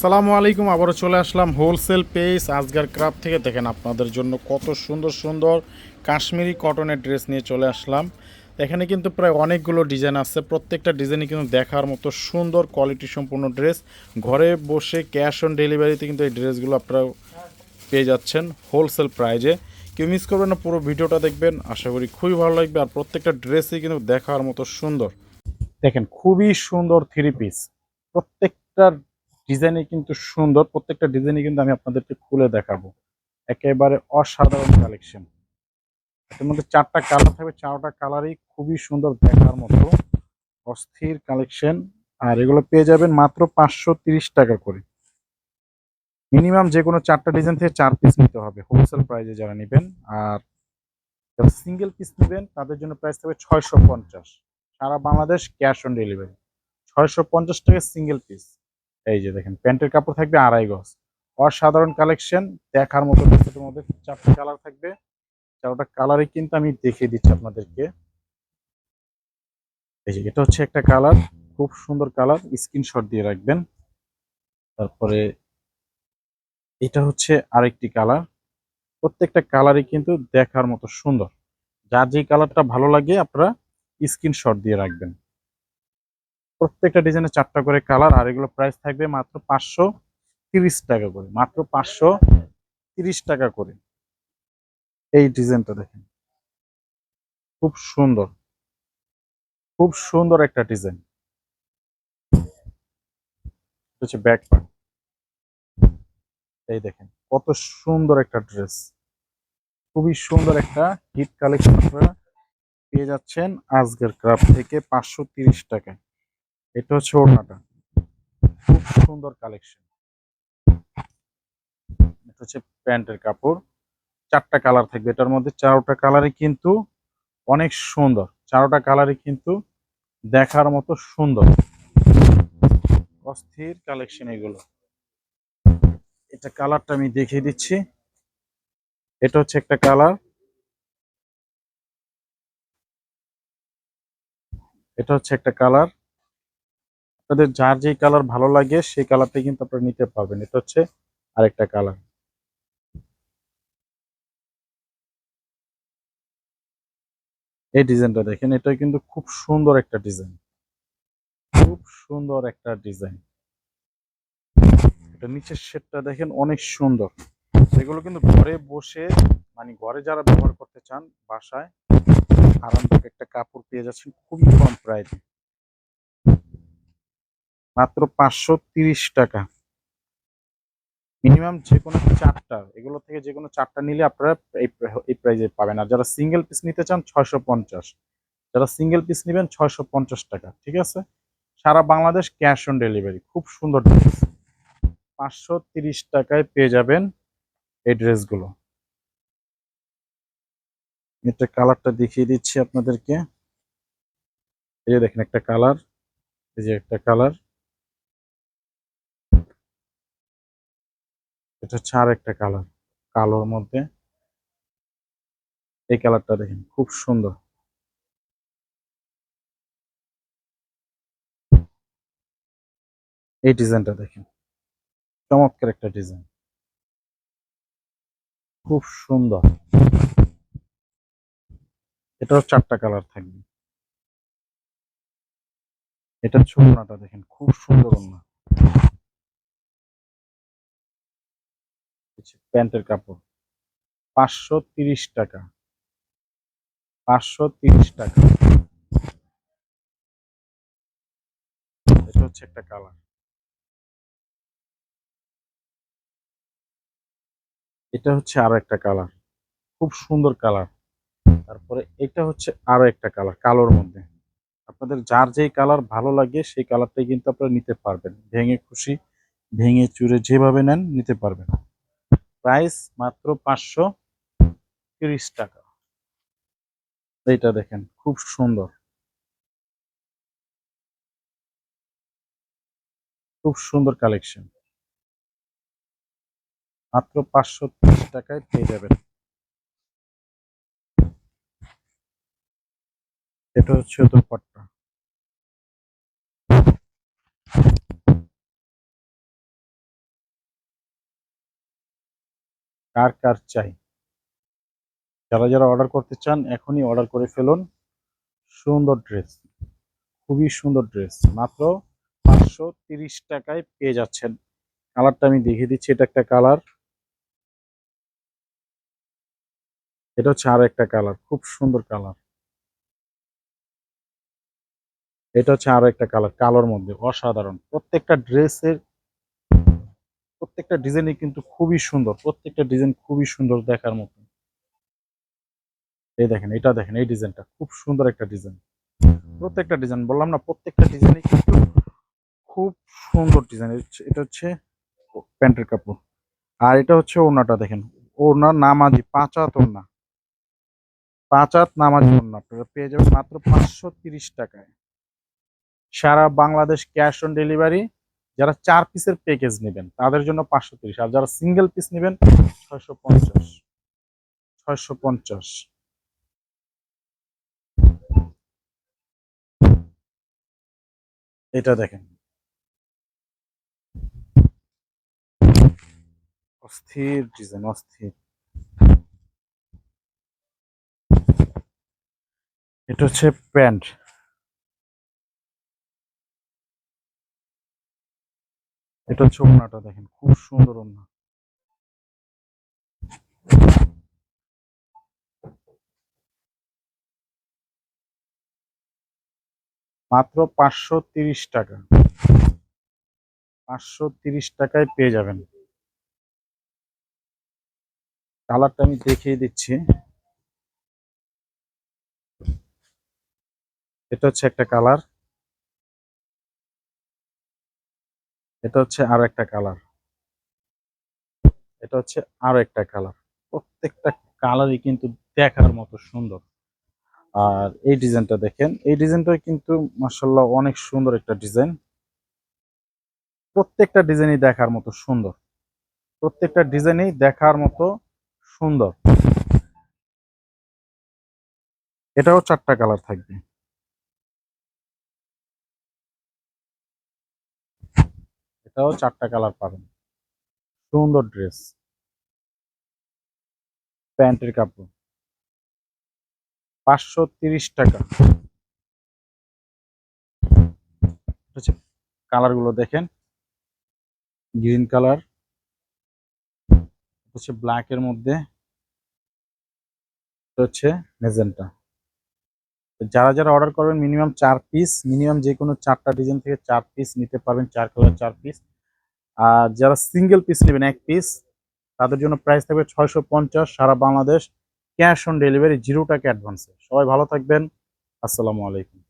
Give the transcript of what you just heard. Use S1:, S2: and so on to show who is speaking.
S1: আসসালামু আলাইকুম, আবারও চলে আসলাম হোলসেল পেজ আজগার ক্রাফট থেকে। দেখেন আপনাদের জন্য কত সুন্দর সুন্দর কাশ্মীরি কটনের ড্রেস নিয়ে চলে আসলাম। এখানে কিন্তু প্রায় অনেকগুলো ডিজাইন আছে, প্রত্যেকটা ডিজাইনই কিন্তু দেখার মতো সুন্দর কোয়ালিটি সম্পূর্ণ ড্রেস ঘরে বসে ক্যাশ অন ডেলিভারিতে কিন্তু এই ড্রেসগুলো আপনারা পেয়ে যাচ্ছেন হোলসেল প্রাইজে কেউ মিস করবেন না, পুরো ভিডিওটা দেখবেন। আশা করি খুবই ভালো লাগবে, আর প্রত্যেকটা ড্রেসই কিন্তু দেখার মতো সুন্দর। দেখেন, খুবই সুন্দর থ্রি পিস প্রত্যেকটা ডিজাইনই কিন্তু সুন্দর। প্রত্যেকটা ডিজাইনই কিন্তু আমি আপনাদেরকে খুলে দেখাবো। একেবারে অসাধারণ কালেকশন। এর মধ্যে চারটা কালার থাকবে। চারটা কালারই খুবই সুন্দর দেখার মতো। অস্থির কালেকশন। আর এগুলো পেয়ে যাবেন মাত্র পাঁচশো তিরিশ টাকা করে। মিনিমাম যে কোনো চারটা ডিজাইন থেকে চার পিস নিতে হবে। হোলসেল প্রাইসে যারা নেবেন আর যারা সিঙ্গেল পিস নেবেন, তাদের জন্য প্রাইস থাকবে ছয়শো পঞ্চাশ। সারা বাংলাদেশ ক্যাশ অন ডেলিভারি। ছয়শো পঞ্চাশ টাকা সিঙ্গেল পিস। এই যে দেখেন, প্যান্টের কাপড় থাকবে আড়াই গজ। অসাধারণ কালেকশন দেখার মতো মধ্যে চারটে কালার থাকবে। চারটা কালারই কিন্তু আমি দেখিয়ে দিচ্ছি আপনাদেরকে। এই যে এটা হচ্ছে একটা কালার খুব সুন্দর কালার স্ক্রিনশট দিয়ে রাখবেন। তারপরে এটা হচ্ছে আরেকটি কালার প্রত্যেকটা কালারই কিন্তু দেখার মতো সুন্দর। যার যে কালারটা ভালো লাগে, আপনারা স্ক্রিনশট দিয়ে রাখবেন। প্রত্যেকটা ডিজাইনে চারটা করে কালার, আর এগুলো প্রাইস থাকবে মাত্র পাঁচশো তিরিশ টাকা করে। মাত্র পাঁচশো তিরিশ টাকা করে। এই ডিজাইনটা দেখেন। খুব সুন্দর। খুব সুন্দর একটা ডিজাইন। হচ্ছে ব্যাক পার্ট এই দেখেন, কত সুন্দর একটা ড্রেস খুবই সুন্দর একটা হিট কালেকশন পেয়ে যাচ্ছেন আজকের ক্রাফট থেকে পাঁচশো তিরিশ এটা হচ্ছে ওড়নাটা। খুব সুন্দর কালেকশন এটা হচ্ছে প্যান্টের কাপড়। চারটা কালার থাকবে। এটার মধ্যে চারোটা কালারই কিন্তু অনেক সুন্দর। চারোটা কালারই কিন্তু দেখার মতো সুন্দর। অস্থির কালেকশন এগুলো। এটা কালারটা আমি দেখিয়ে দিচ্ছি। এটা হচ্ছে একটা কালার এটা হচ্ছে একটা কালার আপনাদের যার যেই কালার ভালো লাগে, সেই কালারটা কিন্তু আপনারা নিতে পারবেন। এটা হচ্ছে আরেকটা কালার এই ডিজাইনটা দেখেন, এটা কিন্তু খুব সুন্দর একটা ডিজাইন। খুব সুন্দর একটা ডিজাইন। এটা নিচের শেডটা দেখেন, অনেক সুন্দর। এগুলো কিন্তু ঘরে বসে মানে ঘরে যারা ব্যবহার করতে চান, বাসায় আরামদায়ক একটা কাপড় পেয়ে যাচ্ছেন, খুবই কম প্রাইসে মাত্র পাঁচশো তিরিশ টাকা। মিনিমাম যে কোনো চারটা, এগুলো থেকে যে কোনো চারটা নিলে আপনারা এই প্রাইজে পাবেন। আর যারা সিঙ্গেল পিস নিতে চান, ছয়শো পঞ্চাশ। যারা সিঙ্গেল পিস নেবেন, ছয়শো পঞ্চাশ টাকা, ঠিক আছে? সারা বাংলাদেশ ক্যাশ অন ডেলিভারি খুব সুন্দর ড্রেস পাঁচশো তিরিশ টাকায় পেয়ে যাবেন এই ড্রেসগুলো এটা কালারটা দেখিয়ে দিচ্ছি আপনাদেরকে। এই যে দেখেন একটা কালার এই যে একটা কালার এটা আর একটা কালার, কালোর মধ্যে। এই কালারটা দেখেন, খুব সুন্দর। এই ডিজাইনটা দেখেন, চমৎকার একটা ডিজাইন। খুব সুন্দর। এটাও চারটা কালার থাকবে। এটা ছোটনাটা দেখেন, খুব সুন্দর ওড়না। প্যান্টের কাপড়। পাঁচশো তিরিশ টাকা। পাঁচশো তিরিশ টাকা। এটা হচ্ছে একটা কালার। এটা হচ্ছে আরও একটা কালার। খুব সুন্দর কালার। তারপরে এটা হচ্ছে আরও একটা কালার, কালোর মধ্যে। আপনাদের যার যেই কালার ভালো লাগে, সেই কালারটাই কিন্তু আপনারা নিতে পারবেন। ভেঙে খুশি, ভেঙে চুরে যেভাবে নেন, নিতে পারবেন। প্রাইস মাত্র পাঁচশো তিরিশ টাকা। এইটা দেখেন, খুব সুন্দর। খুব সুন্দর কালেকশন। মাত্র পাঁচশো তিরিশ টাকায় পেয়ে যাবেন। এটা হচ্ছে দোপাট্টা। কার কার চাই? যারা যারা অর্ডার করতে চান, এখনই অর্ডার করে ফেলুন। সুন্দর ড্রেস খুবই সুন্দর ড্রেস মাত্র পাঁচশো তিরিশ টাকায় পেয়ে যাচ্ছেন। কালারটা আমি দেখিয়ে দিচ্ছি, এটা একটা কালার এটা হচ্ছে আর একটা কালার খুব সুন্দর কালার এটা হচ্ছে আরও একটা কালার কালোর মধ্যে, অসাধারণ। প্রত্যেকটা ড্রেসের প্রত্যেকটা ডিজাইনই কিন্তু খুবই সুন্দর, প্রত্যেকটা ডিজাইন খুবই সুন্দর দেখার মতো এই দেখেন, এটা দেখেন, এই ডিজাইনটা খুব সুন্দর একটা ডিজাইন। প্রত্যেকটা ডিজাইন, বললাম না, প্রত্যেকটা ডিজাইনই কিন্তু খুব সুন্দর ডিজাইন। এটা হচ্ছে প্যান্টের কাপড়। আর এটা হচ্ছে ওড়নাটা দেখেন, ওড়না নামাজি পাঁচ হাত ওড়না। পাঁচ হাত নামাজি ওড়না, আপনারা পেয়ে যাবেন মাত্র পাঁচশো টাকায়। সারা বাংলাদেশ ক্যাশ অন ডেলিভারি। যারা চার পিসের প্যাকেজ নেবেন, তাদের জন্য পাঁচশো তিরিশ। আর যারা সিঙ্গেল পিস নেবেন, ছয়শো পঞ্চাশ। ছয়শো পঞ্চাশ। এটা দেখেন। অস্থির ডিজাইন, অস্থির। এটা হচ্ছে প্যান্ট। এটা হচ্ছে ওড়নাটা দেখেন, খুব সুন্দর ওড়না। মাত্র পাঁচশো তিরিশ টাকা। পাঁচশো তিরিশ টাকায় পেয়ে যাবেন। কালারটা আমি দেখিয়ে দিচ্ছি। এটা হচ্ছে একটা কালার। এটা হচ্ছে আর একটা কালার। এটা হচ্ছে আর একটা কালার। প্রত্যেকটা কালারই কিন্তু দেখার মতো সুন্দর। আর এই ডিজাইনটা দেখেন, এই ডিজাইনটা কিন্তু মার্শাল্লাহ অনেক সুন্দর একটা ডিজাইন। প্রত্যেকটা ডিজাইনই দেখার মতো সুন্দর। প্রত্যেকটা ডিজাইনই দেখার মতো সুন্দর। এটাও চারটা কালার থাকবে। এটাও চারটা কালার পাবেন। সুন্দর ড্রেস। প্যান্টের কাপড়। পাঁচশো তিরিশ টাকা। হচ্ছে কালারগুলো দেখেন। Green colour. হচ্ছে ব্ল্যাকের মধ্যে। হচ্ছে মেজেন্টা যারা যারা অর্ডার করবেন মিনিমাম চার পিস মিনিমাম যে কোনো চারটা ডিজাইন থেকে চার পিস নিতে পারবেন, চার কালার চার পিস আর যারা সিঙ্গেল পিস নেবেন, এক পিস তাদের জন্য প্রাইস থাকবে ছয়শো পঞ্চাশ সারা Bangladesh. Cash on delivery zero টাকা অ্যাডভান্সে সবাই ভালো থাকবেন। আসসালামু আলাইকুম।